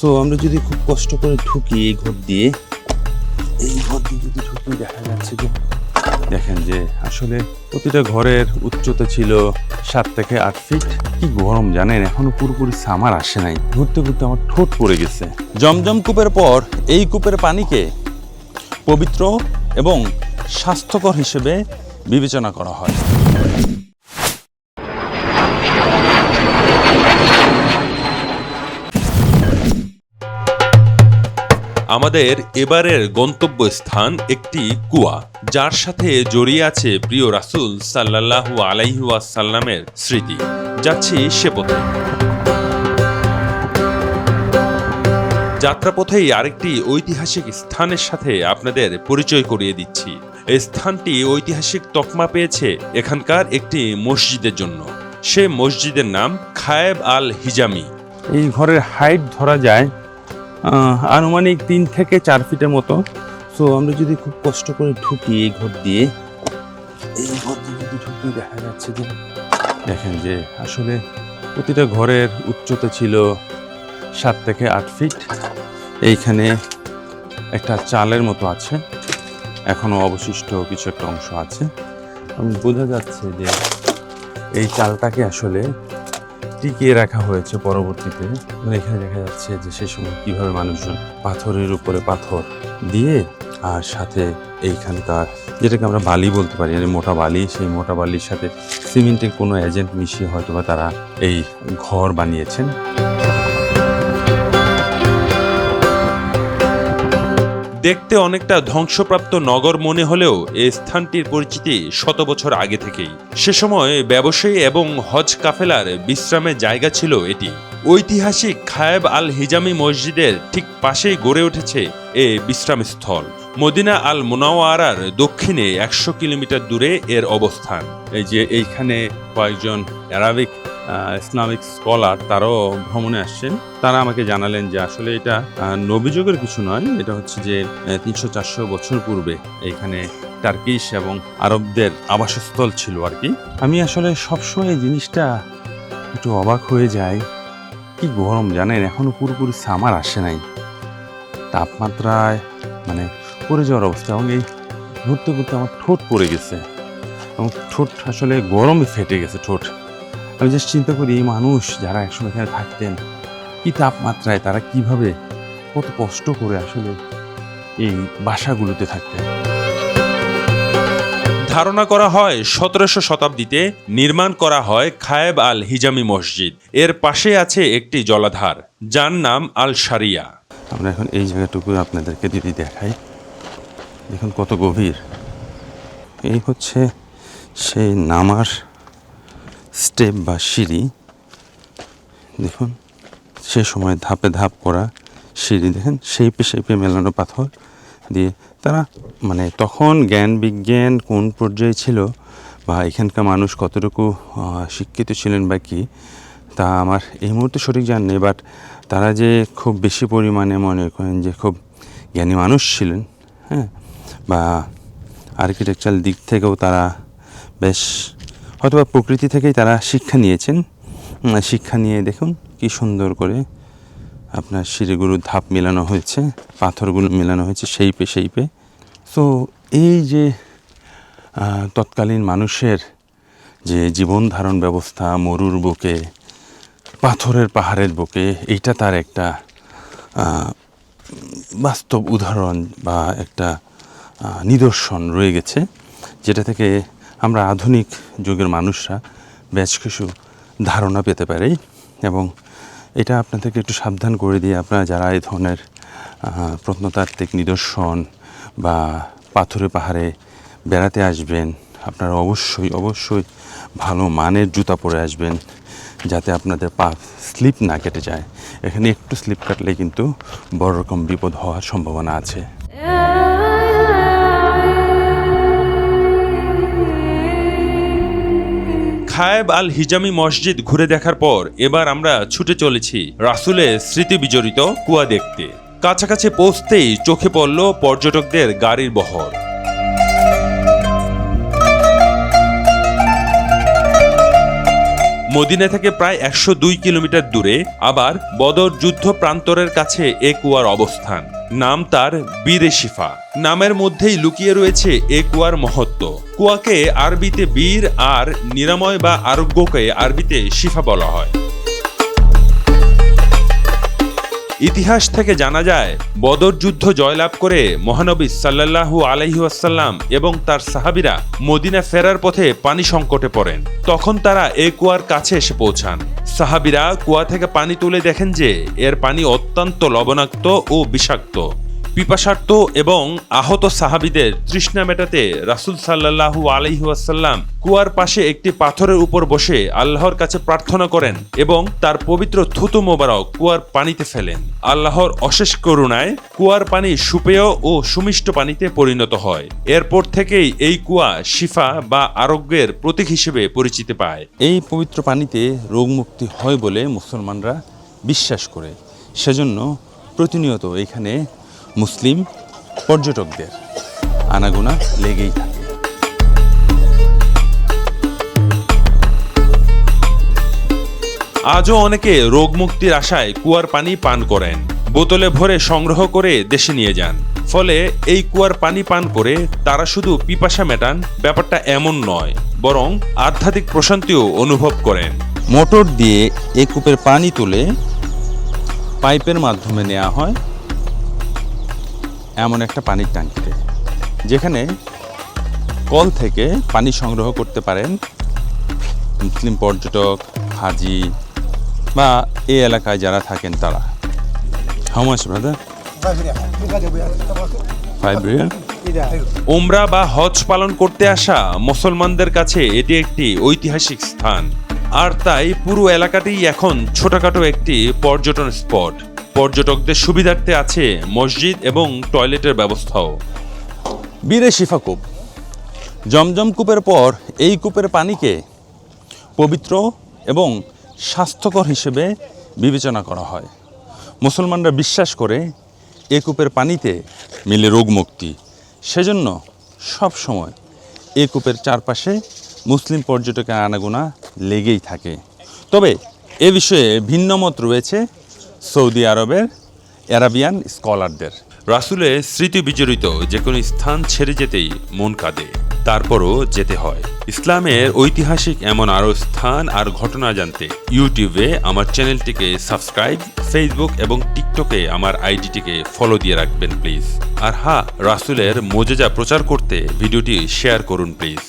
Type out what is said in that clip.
So আমরা যদি খুব কষ্ট করে ঢুকি এই ঘর দিয়ে, এই ঘর দিয়ে যদি ঢুকি, দেখা যাচ্ছে যে, দেখেন যে আসলে প্রতিটা ঘরের উচ্চতা ছিল সাত থেকে আট ফিট কি গরম জানেন? এখনও পুরোপুরি সামার আসে নাই। ঘুরতে ঘুরতে আমার ঠোঁট পড়ে গেছে। জমজম কূপের পর এই কূপের পানিকে পবিত্র এবং স্বাস্থ্যকর হিসেবে বিবেচনা করা হয়। আমাদের এবারের গন্তব্যস্থান একটি কুয়া, যার সাথে জড়িয়ে আছে প্রিয় রাসুল সাল্লাল্লাহু আলাইহি ওয়াসাল্লামের স্মৃতি। যাচ্ছি সে পথে। যাত্রাপথেই আরেকটি ঐতিহাসিক স্থানের সাথে আপনাদের পরিচয় করিয়ে দিচ্ছি। এই স্থানটি ঐতিহাসিক তকমা পেয়েছে এখানকার একটি মসজিদের জন্য। সে মসজিদের নাম খায়েব আল হিজামি এই ঘরের হাইট ধরা যায় আনুমানিক তিন থেকে চার ফিটের মতো। সো আমরা যদি খুব কষ্ট করে ঢুকি এই ঘর দিয়ে, এই ঘর দিয়ে যদি ঢুকি দেখা যাচ্ছে যে, দেখেন যে আসলে প্রতিটা ঘরের উচ্চতা ছিল সাত থেকে আট ফিট। এইখানে একটা চালের মতো আছে। এখনও অবশিষ্ট কিছু একটা অংশ আছে। বোঝা যাচ্ছে যে এই চালটাকে আসলে টিকিয়ে রাখা হয়েছে পরবর্তীতে। মানে এখানে দেখা যাচ্ছে যে সে সময় কীভাবে মানুষজন পাথরের উপরে পাথর দিয়ে আর সাথে এইখানকার যেটাকে আমরা বালি বলতে পারি মানে মোটা বালি, সেই মোটা বালির সাথে সিমেন্টের কোনো এজেন্ট মিশিয়ে হয়তো বা তারা এই ঘর বানিয়েছেন। দেখতে অনেকটা ধ্বংসপ্রাপ্ত নগর মনে হলেও এই স্থানটির পরিচিতি শত বছর আগে থেকেই। সে সময় ব্যবসায়ী এবং হজ কাফেলার বিশ্রামের জায়গা ছিল এটি। ঐতিহাসিক খায়েব আল হিজামি মসজিদের ঠিক পাশেই গড়ে উঠেছে এ বিশ্রামস্থল। মদিনা আল মোনাওয়ারার দক্ষিণে একশো কিলোমিটার দূরে এর অবস্থান। এই যে এইখানে কয়েকজন অ্যারাবিক ইসলামিক স্কলার তারাও ভ্রমণে আসছেন। তারা আমাকে জানালেন যে আসলে এটা নবীযুগের কিছু নয়, এটা হচ্ছে যে তিনশো চারশো বছর পূর্বে এইখানে টার্কিশ এবং আরবদের আবাসস্থল ছিল আর কি। আমি আসলে সবসময় জিনিসটা একটু অবাক হয়ে যাই। কি গরম, জানেন? এখনও পুরোপুরি সামার আসে নাই। তাপমাত্রায় মানে পড়ে যাওয়ার অবস্থা এবং এই ঘুরতে ঘুরতে আমার ঠোঁট পড়ে গেছে। এবং ঠোঁট আসলে গরমে ফেটে গেছে, ঠোঁট। আমি জাস্ট চিন্তা করি এই মানুষ যারা একসময় এখানে থাকতেন কি তাপমাত্রায় তারা কীভাবে কত কষ্ট করে আসলে এই বাসাগুলোতে থাকতেন? ধারণা করা হয় সতেরোশো শতাব্দীতে নির্মাণ করা হয় খায়েব আল হিজামি মসজিদ। এর পাশে আছে একটি জলাধার যার নাম আল শারিয়া। আমরা এখন এই জায়গাটুকু আপনাদেরকে যদি দেখাই দেখুন কত গভীর। এই হচ্ছে সেই নামার স্টেপ বা সিঁড়ি। দেখুন, সে সময় ধাপে ধাপ করা সিঁড়ি, দেখেন সেইপে সেইপে মেলানো পাথর দিয়ে তারা মানে তখন জ্ঞান বিজ্ঞান কোন পর্যায়ে ছিল বা এখানকার মানুষ কতটুকু শিক্ষিত ছিলেন বা কি, তা আমার এই মুহূর্তে সঠিক জান নেই বাট তারা যে খুব বেশি পরিমাণে মনে করেন যে খুব জ্ঞানী মানুষ ছিলেন হ্যাঁ বা আর্কিটেকচারাল দিক থেকেও তারা বেশ হয়তোবা প্রকৃতি থেকেই তারা শিক্ষা নিয়েছেন। শিক্ষা নিয়ে দেখুন কি সুন্দর করে আপনার সিঁড়িগুলোর ধাপ মেলানো হয়েছে, পাথরগুলো মেলানো হয়েছে সেইপে সেইপে। তো এই যে তৎকালীন মানুষের যে জীবন ধারণ ব্যবস্থা, মরুর বুকে, পাথরের পাহাড়ের বুকে, এইটা তার একটা বাস্তব উদাহরণ বা একটা নিদর্শন রয়ে গেছে, যেটা থেকে আমরা আধুনিক যুগের মানুষরা বেশ কিছু ধারণা পেতে পারি এবং এটা আপনাদেরকে একটু সাবধান করে দিয়ে আপনারা যারা এই ধরনের প্রত্নতাত্ত্বিক নিদর্শন বা পাথরে পাহাড়ে বেড়াতে আসবেন, আপনারা অবশ্যই অবশ্যই ভালো মানের জুতা পরে আসবেন যাতে আপনাদের পা স্লিপ না কেটে যায়। এখানে একটু স্লিপ কাটলে কিন্তু বড় রকম বিপদ হওয়ার সম্ভাবনা আছে। খায়েব আল হিজামি মসজিদ ঘুরে দেখার পর এবার আমরা ছুটে চলেছি রাসুলের স্মৃতি বিজড়িত কুয়া দেখতে। কাছাকাছি পৌঁছতেই চোখে পড়ল পর্যটকদের গাড়ির বহর। মদিনা থেকে প্রায় একশো দুই কিলোমিটার দূরে আবার বদর যুদ্ধ প্রান্তরের কাছে এ কুয়ার অবস্থান। নাম তার বীরে শিফা নামের মধ্যেই লুকিয়ে রয়েছে এ কুয়ার মহত্ব। কুয়াকে আরবিতে বীর, আর নিরাময় বা আরোগ্যকে আরবিতে শিফা বলা হয়। ইতিহাস থেকে জানা যায়, বদর যুদ্ধ জয়লাভ করে মহানবী সাল্লাল্লাহু আলাইহি ওয়াসাল্লাম এবং তার সাহাবিরা মদিনা ফেরার পথে পানি সংকটে পড়েন। তখন তারা এ কুয়ার কাছে এসে পৌঁছান। সাহাবিরা কুয়া থেকে পানি তুলে দেখেন যে এর পানি অত্যন্ত লবণাক্ত ও বিষাক্ত। পিপাসার্ত এবং আহত সাহাবিদের তৃষ্ণা মেটাতে রাসুল সাল্লাহু আলহিহাসাল্লাম কুয়ার পাশে একটি পাথরের উপর বসে আল্লাহর কাছে প্রার্থনা করেন এবং তার পবিত্র থুতু মোবারক কুয়ার পানিতে ফেলেন। আল্লাহর অশেষ করুণায় কুয়ার পানি সুপেয় ও সুমিষ্ট পানিতে পরিণত হয়। এরপর থেকেই এই কুয়া শিফা বা আরোগ্যের প্রতীক হিসেবে পরিচিতি পায়। এই পবিত্র পানিতে রোগমুক্তি হয় বলে মুসলমানরা বিশ্বাস করে। সেজন্য প্রতিনিয়ত এখানে মুসলিম পর্যটকদের। আনাগোনা লেগেই থাকে। আজও অনেকে রোগমুক্তির আশায় কুয়ার পানি পান করেন। বোতলে ভরে সংগ্রহ করে দেশে নিয়ে যান। ফলে এই কুয়ার পানি পান করে তারা শুধু পিপাসা মেটান ব্যাপারটা এমন নয় বরং আধ্যাত্মিক প্রশান্তিও অনুভব করেন। মোটর দিয়ে এই কূপের পানি তুলে পাইপের মাধ্যমে নেওয়া হয়। এমন একটা পানির ট্যাঙ্কিতে, যেখানে কল থেকে পানি সংগ্রহ করতে পারেন মুসলিম পর্যটক, হাজি বা এই এলাকায় যারা থাকেন তারা। হাউ রিয়াল ওমরা বা হজ পালন করতে আসা মুসলমানদের কাছে এটি একটি ঐতিহাসিক স্থান। আর তাই পুরো এলাকাটি এখন ছোটখাটো একটি পর্যটন স্পট। পর্যটকদের সুবিধার্থে আছে মসজিদ এবং টয়লেটের ব্যবস্থাও। বীরে শিফা কূপ। জমজম কূপের পর এই কূপের পানিকে পবিত্র এবং স্বাস্থ্যকর হিসেবে বিবেচনা করা হয়। মুসলমানরা বিশ্বাস করে এ কূপের পানিতে মিলে রোগমুক্তি সেজন্য সব সময় এ কূপের চারপাশে মুসলিম পর্যটকের আনাগোনা লেগেই থাকে। তবে এ বিষয়ে ভিন্নমত রয়েছে সৌদি আরবের অ্যারাবিয়ান স্কলারদের। রাসুলের স্মৃতি বিজড়িত যে কোনো স্থান ছেড়ে যেতেই মন কাঁদে, তারপরও যেতে হয়। ইসলামের ঐতিহাসিক এমন আরও স্থান আর ঘটনা জানতে ইউটিউবে আমার চ্যানেলটিকে সাবস্ক্রাইব, ফেসবুক এবং টিকটকে আমার আইডিটিকে ফলো দিয়ে রাখবেন প্লিজ। আর হ্যাঁ রাসুলের মোজেজা প্রচার করতে ভিডিওটি শেয়ার করুন প্লিজ।